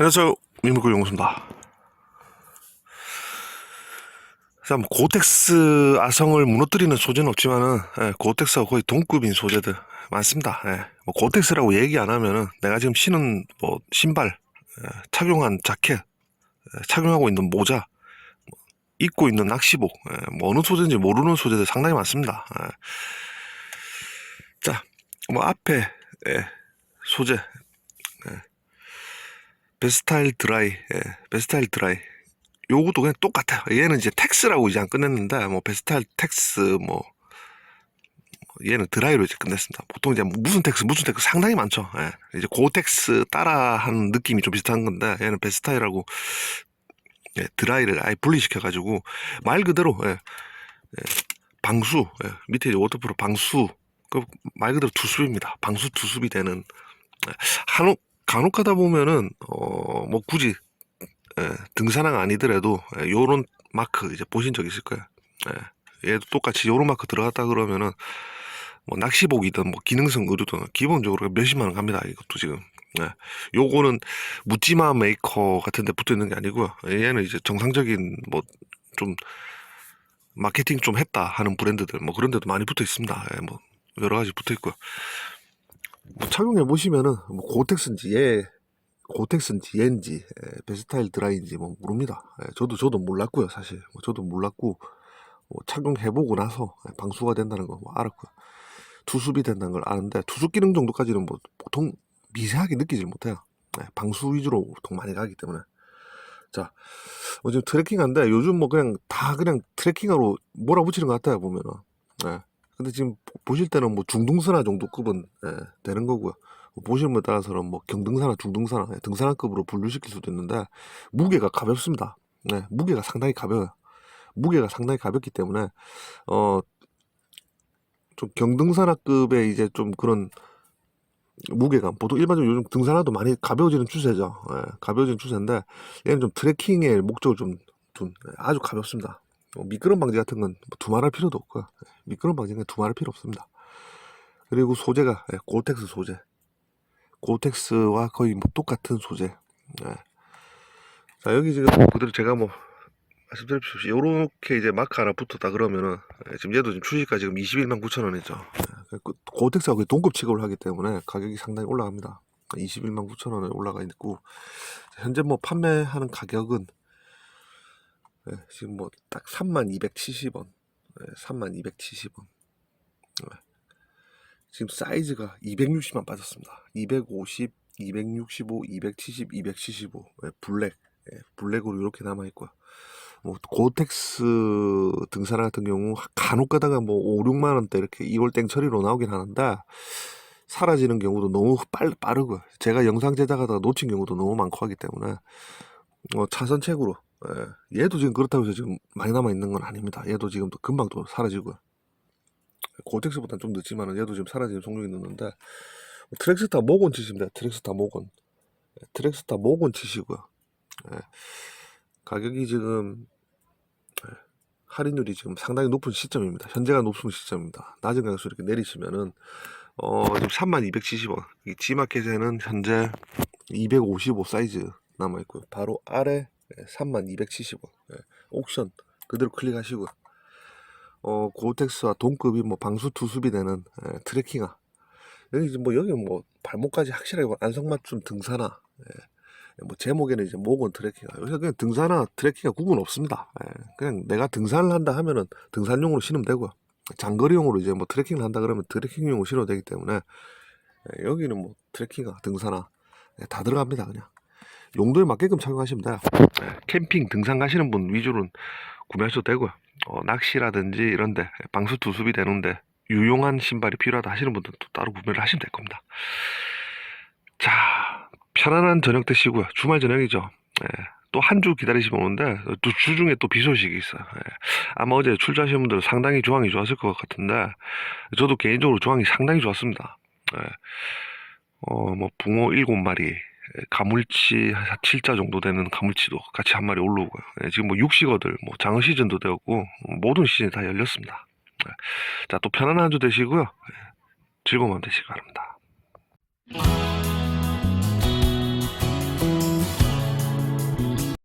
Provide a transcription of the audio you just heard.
안녕하세요. 민물고 용수입니다. 자, 뭐 고텍스 아성을 무너뜨리는 소재는 없지만은 예, 고텍스와 거의 동급인 소재들 많습니다. 예, 뭐 고텍스라고 얘기 안 하면은 내가 지금 신은 뭐 신발, 예, 착용한 자켓, 예, 착용하고 있는 모자, 뭐 입고 있는 낚시복, 예, 뭐 어느 소재인지 모르는 소재들 상당히 많습니다. 예. 자, 뭐 앞에 예, 소재 베스타일 드라이, 예, 베스타일 드라이. 요것도 그냥 똑같아요. 얘는 이제 텍스라고 이제 안 끝냈는데, 뭐, 베스타일 텍스, 뭐, 얘는 드라이로 이제 끝냈습니다. 보통 이제 무슨 텍스, 무슨 텍스 상당히 많죠. 예. 이제 고텍스 따라 하는 느낌이 좀 비슷한 건데, 얘는 베스타일하고, 예, 드라이를 아예 분리시켜가지고, 말 그대로, 예, 예, 방수, 예, 밑에 워터프로 방수, 그 말 그대로 투습입니다. 방수 투습이 되는, 예, 한우, 간혹 하다 보면은 어 뭐 굳이 예, 등산화가 아니더라도 예, 요런 마크 이제 보신 적 있을 거예요. 예, 얘도 똑같이 요런 마크 들어갔다 그러면은 뭐 낚시복이든 뭐 기능성 의류든 기본적으로 몇십만 원 갑니다. 이것도 지금. 예, 요거는 묻지마 메이커 같은 데 붙어 있는 게 아니고요. 얘는 이제 정상적인 뭐좀 마케팅 좀 했다 하는 브랜드들 뭐 그런 데도 많이 붙어 있습니다. 예, 뭐 여러 가지 붙어 있고요. 뭐 착용해 보시면은 뭐 고텍스인지 얘 고텍스인지 얘인지 예, 베스타일 드라이인지 뭐 모릅니다. 예, 저도 저도 몰랐고요 사실 뭐 저도 몰랐고 뭐 착용해 보고 나서 예, 방수가 된다는 거 뭐 알았고요. 투습이 된다는 걸 아는데 투습 기능 정도까지는 뭐 보통 미세하게 느끼질 못해요. 예, 방수 위주로 보통 많이 가기 때문에 자 어, 지금 트레킹한데 요즘 뭐 그냥 다 그냥 트레킹하러 몰아붙이는 것 같아요 보면은. 예. 근데 지금 보- 보실 때는 뭐 중등산화 정도 급은 예, 되는 거고요. 뭐 보시는 분에 따라서는 뭐 경등산화, 중등산화, 예, 등산화급으로 분류시킬 수도 있는데 무게가 가볍습니다. 네, 무게가 상당히 가벼워요. 무게가 상당히 가볍기 때문에 어 좀 경등산화급의 이제 좀 그런 무게감 보통 일반적으로 요즘 등산화도 많이 가벼워지는 추세죠. 예, 가벼워지는 추세인데 얘는 좀 트레킹의 목적을 좀 둔, 예, 아주 가볍습니다. 뭐 미끄럼 방지 같은 건뭐 두말할 필요도 없고요. 예, 미끄럼 방지는 두말할 필요 없습니다. 그리고 소재가 예, 고텍스 소재. 고텍스와 거의 뭐 똑같은 소재. 예. 자 여기 지금 그대로 제가 뭐 말씀드렸듯이 요렇게 이제 마크 하나 붙었다 그러면은 예, 지금 얘도 지금 출시가 지금 21만 9천 원이죠. 예, 그 고텍스하고 거의 동급 취급을 하기 때문에 가격이 상당히 올라갑니다. 21만 9천 원에 올라가 있고 현재 뭐 판매하는 가격은 예, 지금 뭐 딱 3만 270원, 예, 3만 270원. 지금 사이즈가 260만 빠졌습니다. 250, 265, 270, 275. 예, 블랙, 예, 블랙으로 이렇게 남아 있고요. 뭐 고텍스 등산화 같은 경우 간혹 가다가 뭐 5, 6만 원대 이렇게 2월 땡처리로 나오긴 하는데 사라지는 경우도 너무 빨, 빠르고요. 제가 영상 제작하다가 놓친 경우도 너무 많고 하기 때문에 어, 차선책으로 예, 얘도 지금 그렇다고 해서 지금 많이 남아 있는 건 아닙니다. 얘도 지금 또 금방 또 사라지고요. 고텍스보다는 좀 늦지만 얘도 지금 사라지는 종류이 있는데 뭐 트랙스타 모건 돼요. 트랙스타 모건 예, 트랙스타 모건 치시고요. 예, 가격이 지금 예, 할인율이 지금 상당히 높은 시점입니다. 현재가 높은 시점입니다. 낮은 가격으로 이렇게 내리시면은 어 지금 3270원 이 G마켓에는 현재 255 사이즈 남아 있고요. 바로 아래 3270원. 예, 옥션 그대로 클릭하시고요. 어 고텍스와 동급이 뭐 방수 투습이 되는 예, 트레킹화 여기 이제 뭐 여기 뭐 발목까지 확실하게 안성맞춤 등산화 예, 뭐 제목에는 이제 목은 트레킹화 여기서 그냥 등산화 트레킹화 구분 없습니다. 예, 그냥 내가 등산을 한다 하면은 등산용으로 신으면 되고요 장거리용으로 이제 뭐 트레킹을 한다 그러면 트레킹용으로 신어도 되기 때문에 예, 여기는 뭐 트레킹화 등산화 예, 다 들어갑니다 그냥 용도에 맞게끔 착용하시면 돼요 예, 캠핑 등산 가시는 분 위주로 구매하셔도 되고요 어, 낚시라든지 이런데 방수 투습이 되는데 유용한 신발이 필요하다 하시는 분들은 또 따로 구매를 하시면 될 겁니다. 자, 편안한 저녁 되시고요. 주말 저녁이죠. 예, 또한 주 기다리시면 오는데 또 주 중에 또 비 소식이 있어요. 예, 아마 어제 출조하신 분들 상당히 조항이 좋았을 것 같은데 저도 개인적으로 조항이 상당히 좋았습니다. 예, 어, 뭐 붕어 7마리, 가물치 한 7자 정도 되는 가물치도 같이 한 마리 올라오고요. 예, 지금 뭐 육식어들, 뭐 장어 시즌도 되었고 모든 시즌이 다 열렸습니다. 예, 자, 또 편안한 한 주 되시고요. 예, 즐거운 밤 되시기 바랍니다.